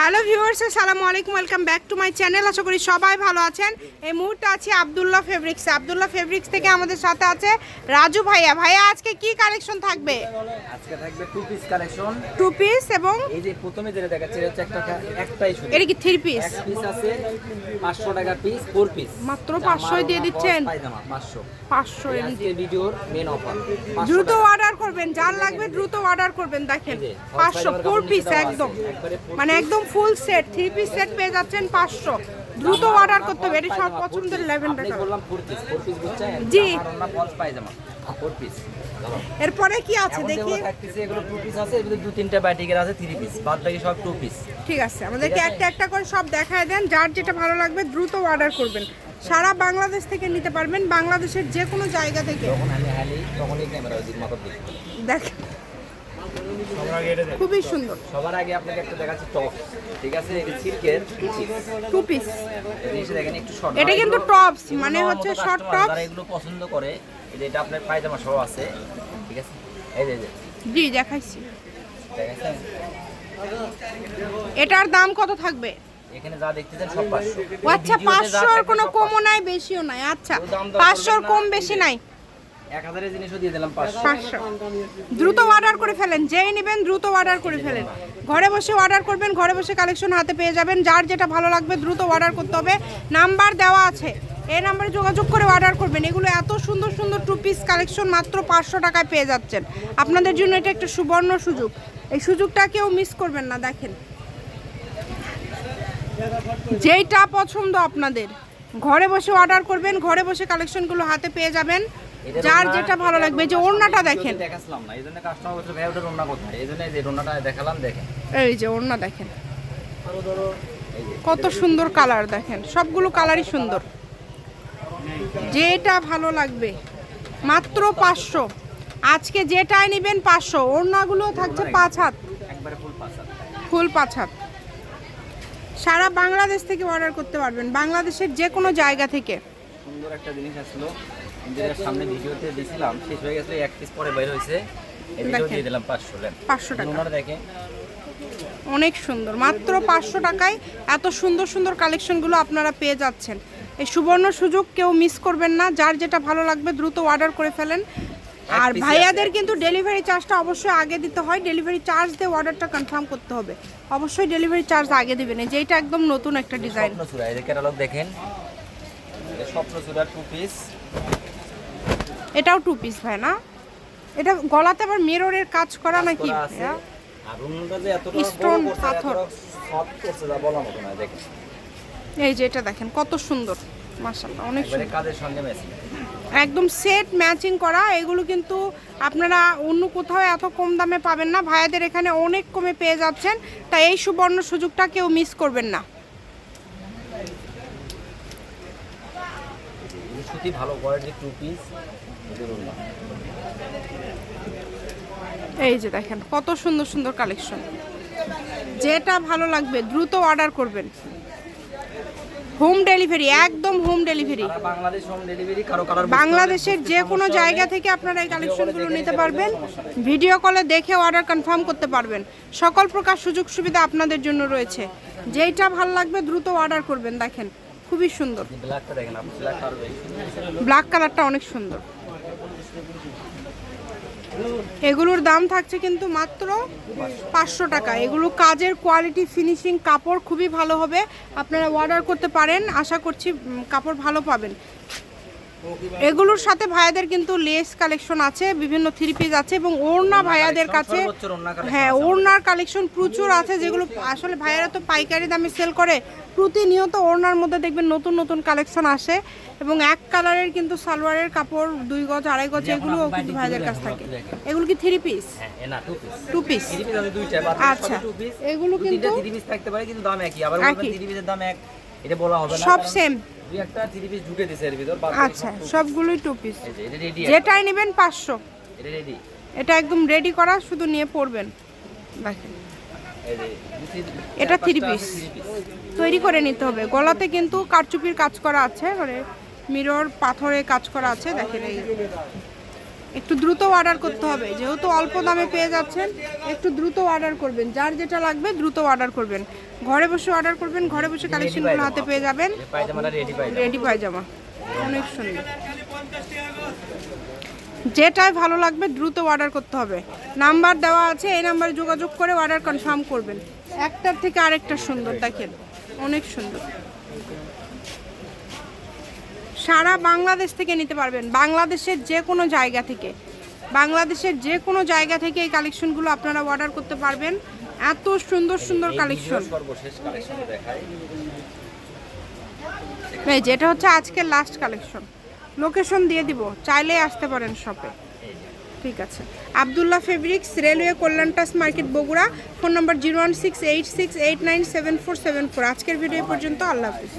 Hello viewers আসসালামু আলাইকুম welcome back to my channel. আশা করি সবাই ভালো আছেন। এই মুহূর্তে আছি আবদুল্লাহ ফেব্রিক্স। আবদুল্লাহ ফেব্রিক্স থেকে আমাদের সাথে আছে রাজু ভাইয়া। ভাইয়া আজকে কি কালেকশন থাকবে? আজকে থাকবে two piece collection two piece এবং এই যে প্রথমে যেটা দেখাচ্ছে এটা হচ্ছে একটা একটাই শুধু। এটা কি থ্রি পিস এক পিস আছে পাঁচশো টাকা পিস ফোর পিস মাত্র 500 দিয়ে দিচ্ছেন? পায়জামা পাঁচশো। পাঁচশো এই আজকে ভিডিওর মেন অফার দ্রুত অর্ডার করবেন যার লাগবে দ্রুত অর্ডার করবেন দেখেন। এই যে, পাঁচশো পায়জামার ফোর পিস একদম। মানে একদম full set three piece set পেয়ে যাচ্ছেন পাঁচশো। দ্রুত অর্ডার করতে হবে এটা সব পছন্দের লেভেনটা বললাম ফোর পিস ফোর পিস বুঝছেন? জি। ফলস পায়জামা ফোর পিস এরপরে কি আছে দেখি। এগুলো টু পিস আছে এগুলো দু তিনটা ব্যাটিকের আছে থ্রি পিস বাদ বাকি সব টু পিস ঠিক আছে আমাদেরকে একটা একটা করে সব দেখায় দেন যার যেটা ভালো লাগবে দ্রুত অর্ডার করবেন। সারা বাংলাদেশ থেকে নিতে পারবেন বাংলাদেশের যে কোনো জায়গা থেকে। যখন আমি হালি তখনই ক্যামেরা ওই দিক মাথার দিক। দেখ খুবই সুন্দর। সবার আগে আপনাকে একটা দেখাচ্ছি টপ ঠিক আছে? এটা সিল্কের টু পিস দেখেন একটু শর্ট এটা কিন্তু tops, মানে হচ্ছে tops। যারা এগুলো পছন্দ করে এটা আপনার পায়জামা সহ আছে ঠিক আছে? এই যে জি দেখাইছি। এটার দাম কত থাকবে? এখানে যা দেখতেছেন সব পাঁচশো। ও আচ্ছা পাঁচশোর কোনো কমও নাই বেশিও নাই। আচ্ছা পাঁচশোর কম বেশি নাই। দ্রুত অর্ডার করে ফেলেন, যেই নেবেন দ্রুত অর্ডার করে ফেলেন। ঘরে বসে অর্ডার করবেন, ঘরে বসে কালেকশন হাতে পেয়ে যাবেন। যার যেটা ভালো লাগবে দ্রুত অর্ডার করতে হবে। নাম্বার দেওয়া আছে। এই নাম্বারে যোগাযোগ করে অর্ডার করবেন। এগুলো এত সুন্দর সুন্দর টু পিস কালেকশন মাত্র পাঁচশো টাকায় পেয়ে যাচ্ছেন। আপনাদের জন্য এটা একটা সুবর্ণ সুযোগ। এই সুযোগটা কেউ মিস করবেন না, দেখেন। যেইটা পছন্দ আপনাদের। ঘরে বসে অর্ডার করবেন, ঘরে বসে কালেকশনগুলো হাতে পেয়ে যাবেন। যার যেটা ভালো লাগবে যে ওড়নাটা দেখেন। ভিডিওতে দেখাচ্ছিলাম না কাস্টমার বলছে ভাই ওটার ওড়না কোথায়? এই যে ওড়নাটা দেখালাম দেখেন। এই যে ওড়না দেখেন। কত সুন্দর কালার দেখেন সবগুলো কালারই সুন্দর। যেটা ভালো লাগবে মাত্র পাঁচশো। আজকে যেটাই নেবেন পাঁচশো ওড়নাগুলো থাকছে পাঁচ হাত। ফুল পাঁচ হাত। ফুল পাঁচ হাত। সারা বাংলাদেশ থেকে অর্ডার করতে পারবেন বাংলাদেশের যে কোনো জায়গা থেকে। সুন্দর একটা জিনিস আসলো। যেটা সামনে ভিডিওতে দিয়েছিলাম শেষ হয়ে গেছে এক পিস পরে বের হয়েছে এই দিয়ে দিলাম পাঁচশো পাঁচশো টাকা। ওনারা দেখেন। অনেক সুন্দর। মাত্র পাঁচশো টাকায় এত সুন্দর সুন্দর কালেকশনগুলো আপনারা পেয়ে যাচ্ছেন। এই সুবর্ণ সুযোগ কেউ মিস করবেন না। যার যেটা ভালো লাগবে দ্রুত অর্ডার করে ফেলেন। আর ভাইয়াদের কিন্তু ডেলিভারি চার্জটা অবশ্যই আগে দিতে হয়। ডেলিভারি চার্জ দিয়ে অর্ডারটা কনফার্ম করতে হবে। অবশ্যই ডেলিভারি চার্জ আগে দিবেন। এই যেটা একদম নতুন একটা ডিজাইন স্বপ্ন এই ক্যাটালগ দেখেন। স্বপ্ন টু পিস এটাও টু পিস ভাই না? এটা গলাতে আবার মিররের কাজ করা নাকি করছে পাথর। এই যে এটা দেখেন কত সুন্দর। মাশাআল্লাহ অনেক সুন্দর। কাজের সঙ্গে ম্যাচিং একদম সেট ম্যাচিং করা এগুলো কিন্তু আপনারা অন্য কোথাও এত কম দামে পাবেন না। ভাইয়াদের এখানে অনেক কমে পেয়ে যাচ্ছেন তাই এই সুবর্ণ সুযোগটা কেউ মিস করবেন না। ভালো কোয়ালিটির টু পিস এই যে দেখেন কত সুন্দর সুন্দর কালেকশন যেটা ভালো লাগবে দ্রুত অর্ডার করবেন। হোম ডেলিভারি একদম home delivery Bangladesh home delivery কারও কারও বাংলাদেশের যে কোনো জায়গা থেকে আপনারা এই কালেকশনগুলো নিতে পারবেন। ভিডিও কলে দেখে অর্ডার কনফার্ম করতে পারবেন। সকল প্রকার সুযোগ সুবিধা আপনাদের জন্য রয়েছে। যেইটা ভালো লাগবে দ্রুত অর্ডার করবেন। দেখেন খুবই সুন্দর। ব্ল্যাক কালারটা অনেক সুন্দর। এগুলোর দাম থাকছে কিন্তু মাত্র পাঁচশো টাকা। এগুলো কাজের কোয়ালিটি ফিনিশিং কাপড় খুবই ভালো হবে। আপনারা অর্ডার করতে পারেন। আশা করছি কাপড় ভালো পাবেন। এগুলোর সাথে ভাইয়াদের কিন্তু লেস কালেকশন আছে বিভিন্ন থ্রি পিস আছে এবং ওড়না ভাইয়াদের কাছে হ্যাঁ ওড়নার কালেকশন প্রচুর আছে যেগুলো আসলে ভাইয়ারা তো পাইকারি দামে সেল করে। প্রতিনিয়ত ওড়নার মধ্যে দেখবেন নতুন নতুন কালেকশন আসে এবং এক কালারের কিন্তু সালোয়ারের কাপড় দুই গজ আড়াই গজ এগুলো কিন্তু ভাইয়াদের কাছ থাকে। এগুলো কি থ্রি পিস টু পিস আচ্ছা। এগুলো কিন্তু থ্রি পিস থাকতে পারে কিন্তু দাম একই। আবার থ্রি পিসের দাম এক এটা বলা হবে সব সেম দুই একটা থ্রি পিস ঢুকে দিছে এর ভিতর আচ্ছা। সবগুলোই টু পিস যেটাই নেবেন পাঁচশো। এটা রেডি এটা একদম রেডি করা শুধু নিয়ে পড়বেন দেখেন। এটা piece। তৈরি করে নিতে হবে। গলাতে কিন্তু কারচুপির কাজ করা আছে মানে মিরর পাথরে কাজ করা আছে দেখেন এই একটু দ্রুত অর্ডার করতে হবে। যেহেতু অল্প দামে পেয়ে যাচ্ছেন একটু দ্রুত অর্ডার করবেন। যার যেটা লাগবে দ্রুত অর্ডার করবেন। ঘরে বসে অর্ডার করবেন ঘরে বসে কালেকশনগুলো হাতে পেয়ে যাবেন। রেডি পায়জামা। অনেক সুন্দর। যেটাই ভালো লাগবে দ্রুত অর্ডার করতে হবে। নাম্বার দেওয়া আছে এই নাম্বারে যোগাযোগ করে অর্ডার কনফার্ম করবেন। একটার থেকে আরেকটা সুন্দর দেখেন। অনেক সুন্দর। সারা বাংলাদেশ থেকে নিতে পারবেন। বাংলাদেশের যে কোনো জায়গা থেকে। বাংলাদেশের যে কোনো জায়গা থেকে এই কালেকশনগুলো আপনারা অর্ডার করতে পারবেন। এত সুন্দর সুন্দর কালেকশন। দেখাই। যেটা হচ্ছে আজকের লাস্ট কালেকশন। লোকেশন দিয়ে দিব। চাইলে আসতে পারেন শপে ঠিক আছে। Abdullah fabrics railway কল্যাণটাস market Bogura. Phone number zero one six eight six eight nine seven four seven four আজকের ভিডিও পর্যন্ত। আল্লাহ হাফিজ।